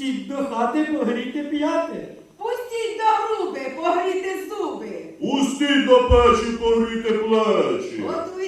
Пустіть до хати погріти п'яти. Пустіть до груби, погріти зуби. Пустіть до печі погріти плечі. От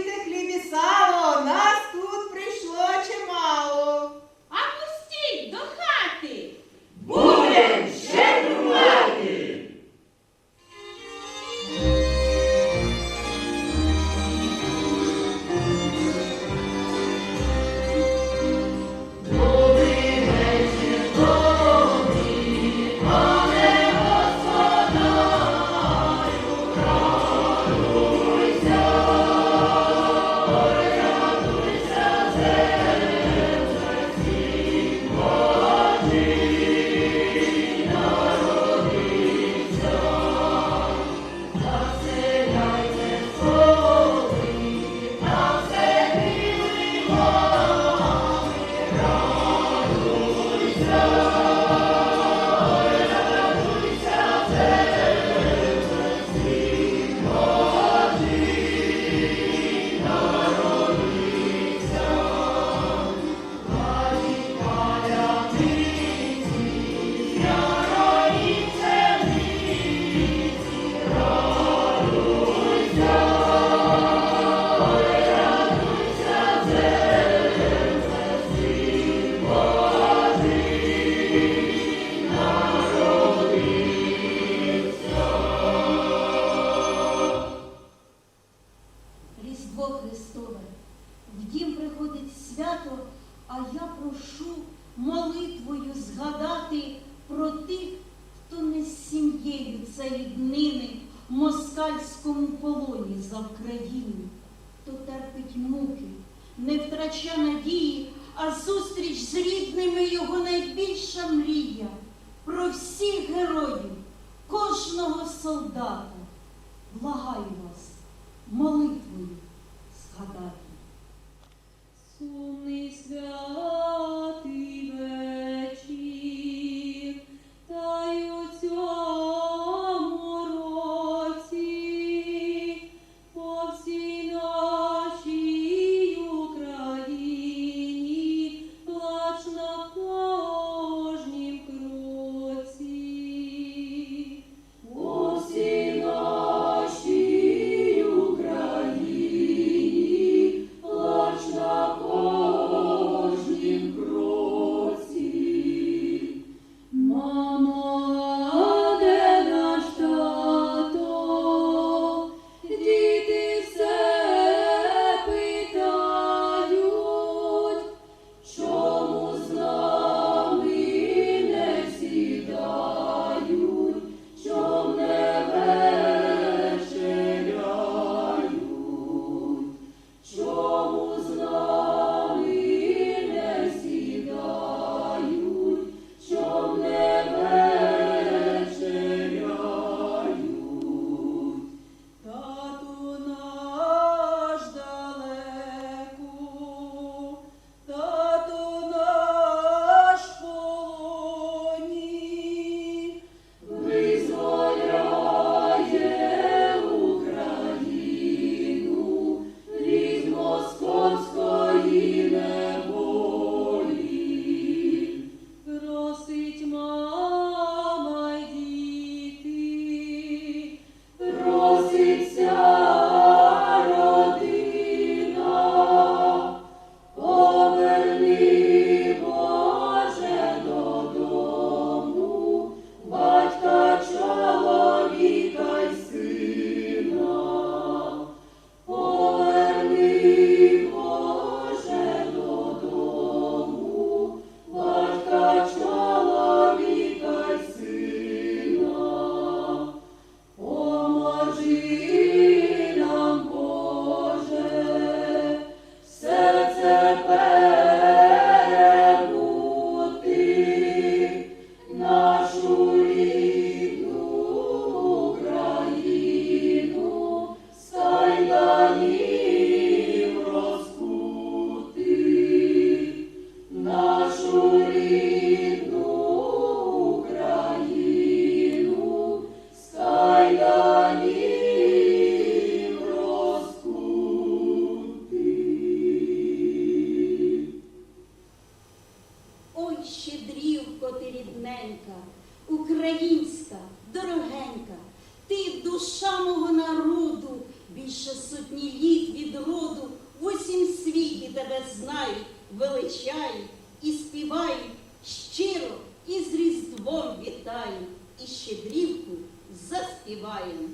душа мого народу, більше сотні літ від роду, в усім світі тебе знають, величають і співаю, щиро і з Різдвом вітаю, і щедрівку заспіваємо.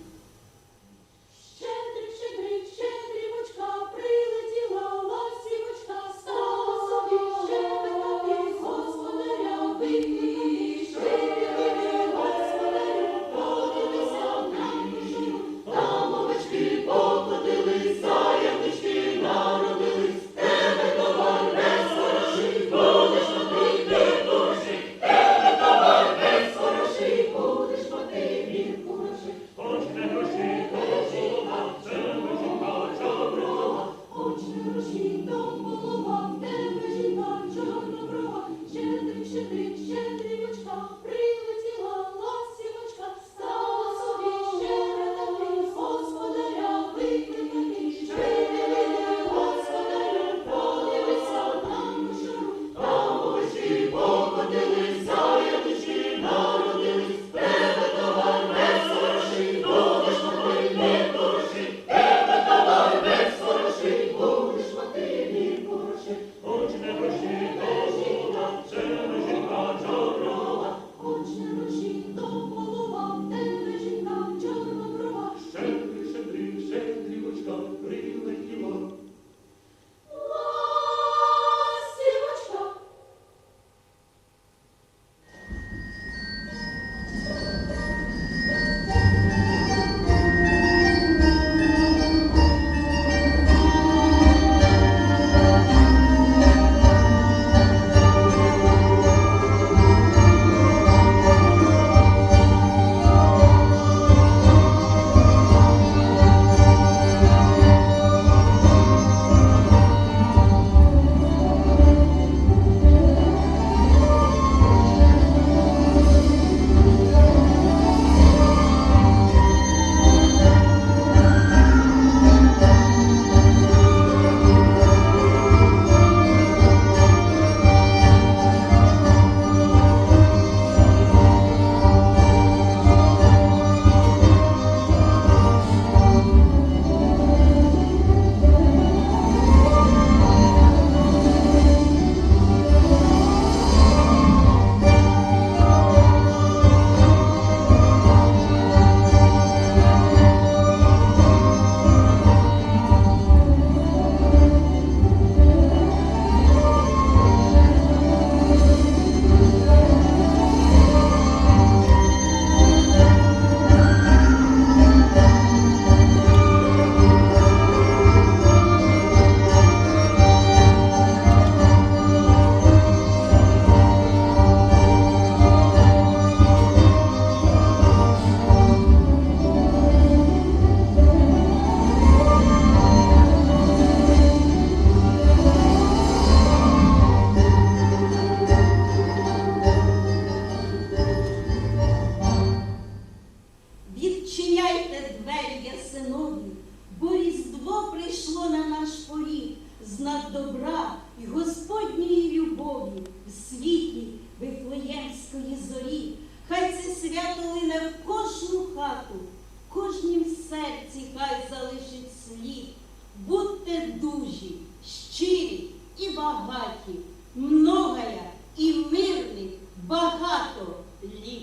свята і Господньої любові в світлі Вифлеємської зорі. Хай це свято лине в кожну хату, кожнім серці хай залишить слід. Будьте дужі, щирі і багаті, многоя і мирних багато літ.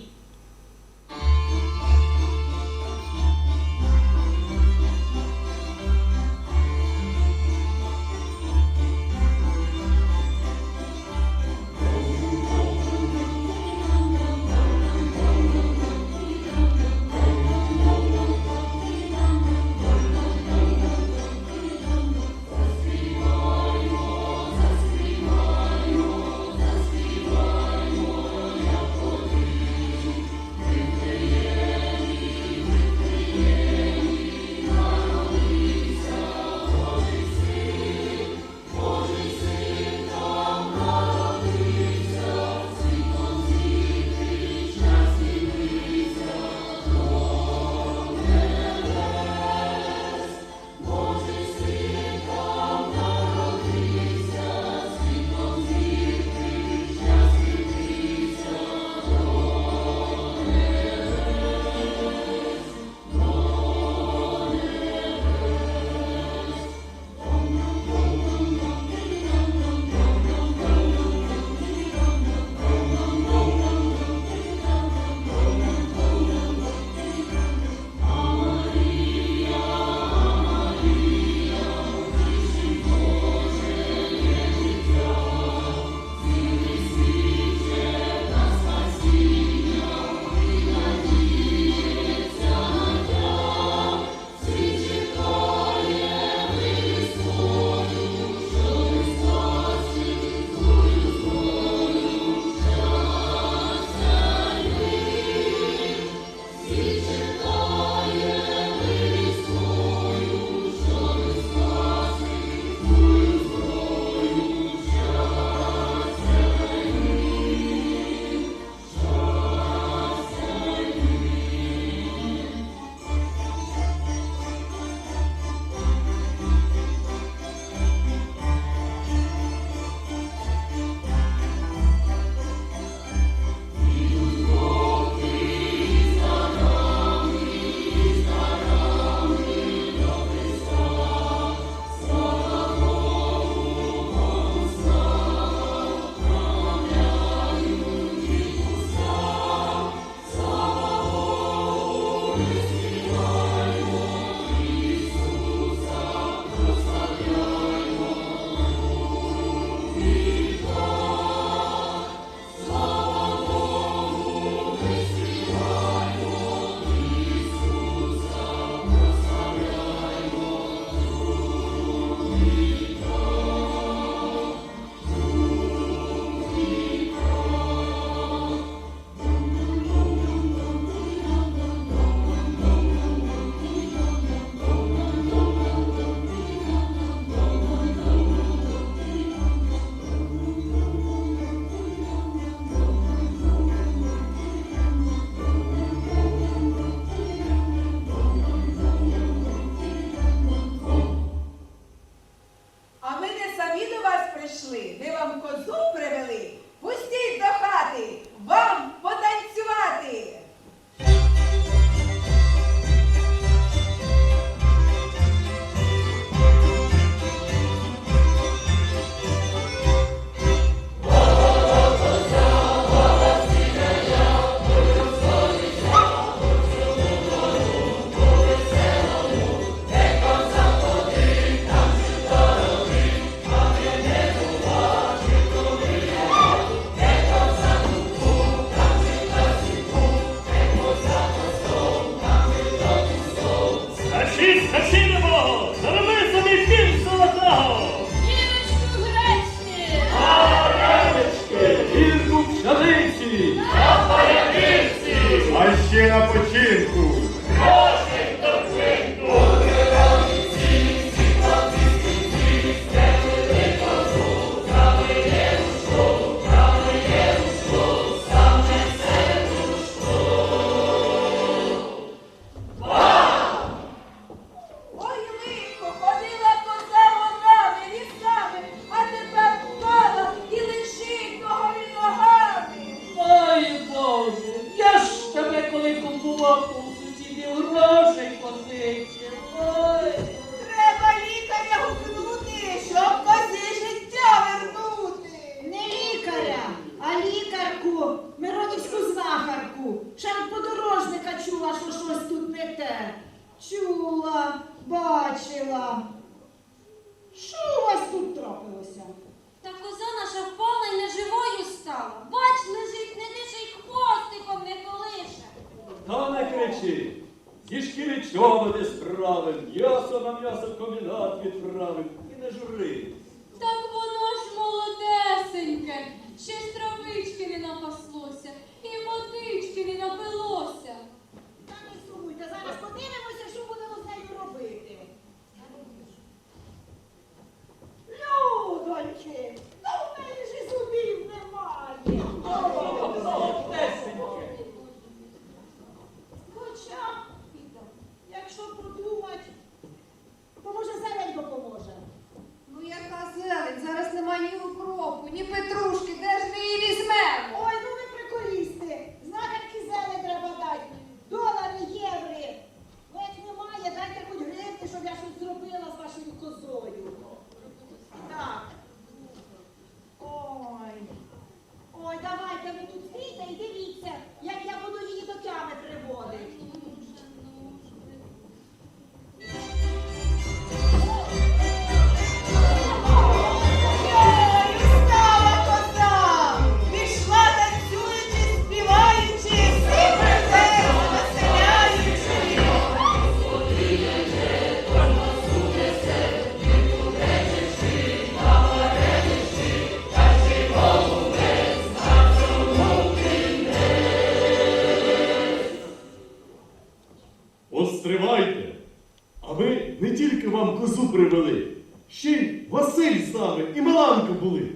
з і Миланка були.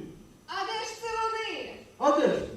А де ж це вони? А де ж?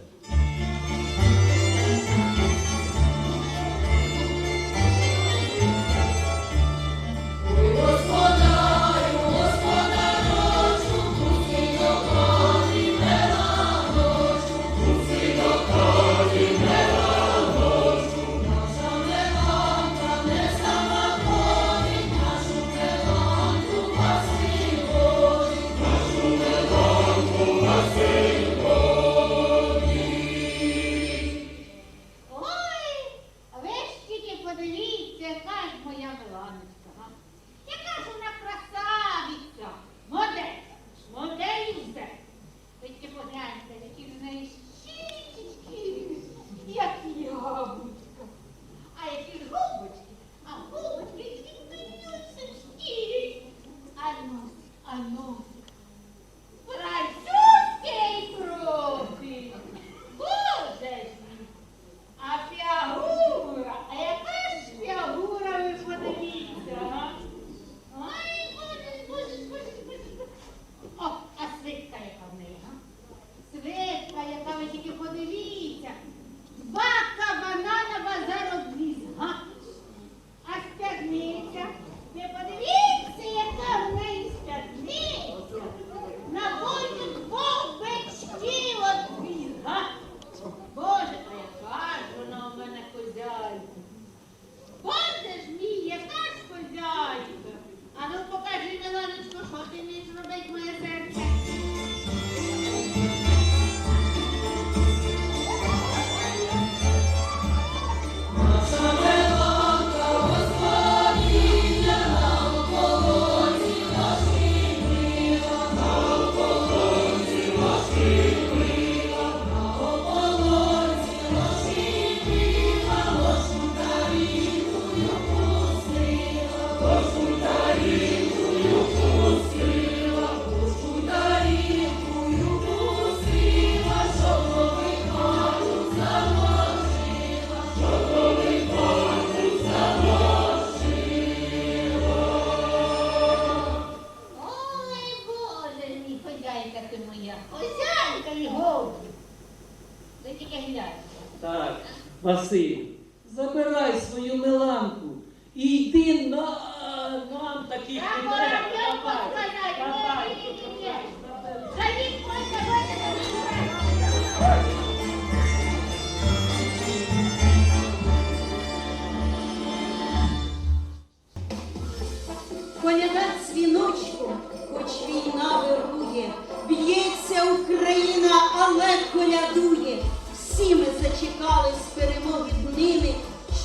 коляда дзвіночком, хоч війна вирує, б'ється Україна, але колядує. Всі ми зачекали з перемоги днини,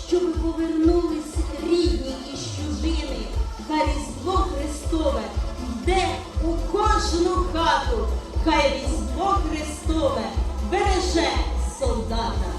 щоб повернулись рідні і чужини. Та Різдво Христове йде у кожну хату, хай Різдво Христове береже солдата.